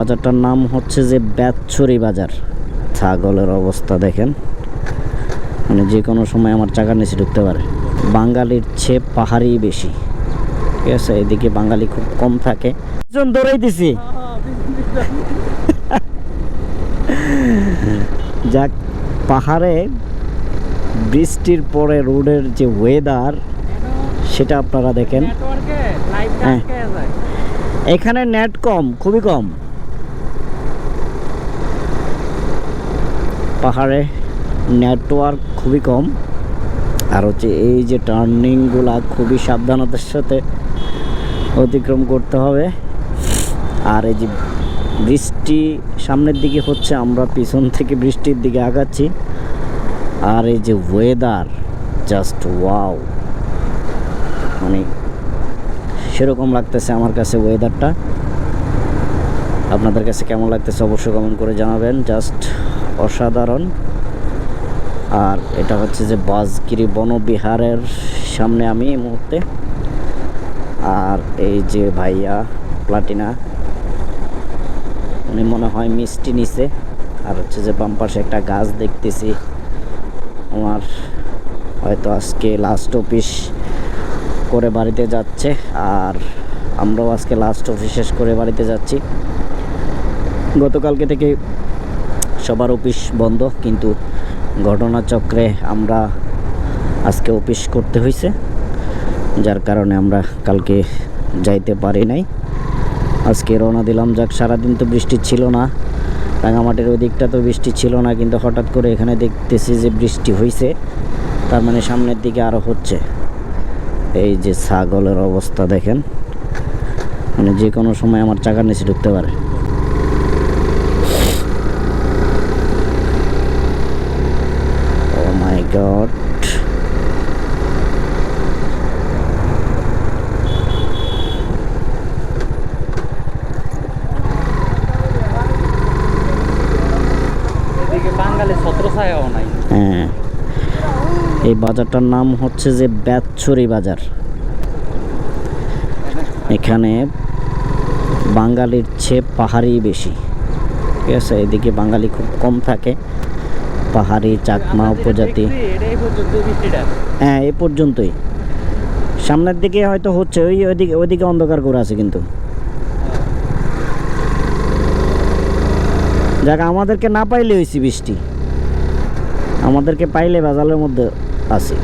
বাজারটার নাম হচ্ছে যে ব্যাতছড়ি বাজার। ছাগলের অবস্থা দেখেন। মানে যে কোনো সময় আমার চাকার নিচে ঢুকতে পারে। বাঙালির চেয়ে পাহাড়ি বেশি। ঠিক আছে এদিকে বাঙালি খুব কম থাকে। জন দৌড়াই দিছি যাক পাহাড়ে বৃষ্টির পরে রোডের যে ওয়েদার সেটা আপনারা দেখেন। হ্যাঁ। এখানে নেট কম খুবই কম। পাহাড়ে নেটওয়ার্ক খুবই কম। আর হচ্ছে এই যে টার্নিংগুলা খুবই সাবধানতার সাথে অতিক্রম করতে হবে। আর এই যে বৃষ্টি সামনের দিকে হচ্ছে, আমরা পিছন থেকে বৃষ্টির দিকে আগাচ্ছি। আর এই যে ওয়েদার জাস্ট ওয়াও মানে সেরকম লাগতেছে আমার কাছে ওয়েদারটা আপনাদের কাছে কেমন লাগতেছে অবশ্যই কমেন্ট করে জানাবেন। জাস্ট অসাধারণ। আর এটা হচ্ছে যে বাজগিরি বনবিহারের সামনে আমি এই মুহূর্তে। আর এই যে ভাইয়া প্লাটিনা, উনি মনে হয় মিষ্টি নিছে। আর হচ্ছে যে বাম পাশে একটা গাছ দেখতেছি। আমার হয়তো আজকে লাস্ট অফিস করে বাড়িতে যাচ্ছে। আর আমরাও আজকে লাস্ট অফিস শেষ করে বাড়িতে যাচ্ছি। গতকালকে থেকে সবার অফিস বন্ধ, কিন্তু ঘটনাচক্রে আমরা আজকে অফিস করতে হয়েছে যার কারণে আমরা কালকে যাইতে পারি নাই। আজকে রওনা দিলাম, যাক, সারাদিন তো বৃষ্টি ছিল না, রাঙামাটির ওই দিকটা তো বৃষ্টি ছিল না, কিন্তু হঠাৎ করে এখানে দেখতেছি যে বৃষ্টি হয়েছে তার মানে সামনের দিকে আরও হচ্ছে। এই যে ছাগলের অবস্থা দেখেন মানে যে কোনো সময় আমার চাকার নিচে ঢুকতে পারে। নাই। হ্যাঁ। এই বাজারটার নাম হচ্ছে যে ব্যাতছড়ি বাজার। এখানে বাঙালির চেয়ে পাহাড়ি বেশি। ঠিক আছে? এদিকে বাঙালি খুব কম থাকে। পাহাড়ি চাকমা উপজাতি। হ্যাঁ এ পর্যন্তই। সামনের দিকে হয়তো হচ্ছে, ওই ওইদিকে ওইদিকে অন্ধকার করে আছে কিন্তু। যাক, আমাদেরকে না পাইলে হয়েছি বৃষ্টি। আমাদেরকে পাইলে বাজালের মধ্যে আছি।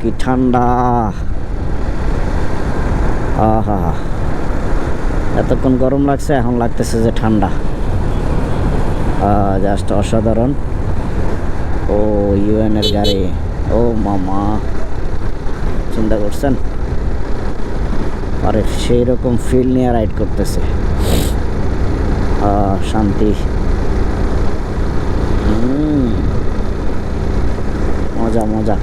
কি ঠান্ডা। আহা। এতক্ষণ গরম লাগছে, এখন লাগতেছে যে ঠান্ডা। জাস্ট অসাধারণ। ও ইউএনের গাড়ি। ও, মামা। চিন্তা করছেন? আরে সেই রকম ফিল নিয়ে রাইড করতেছে। শান্তি। মজা মজা।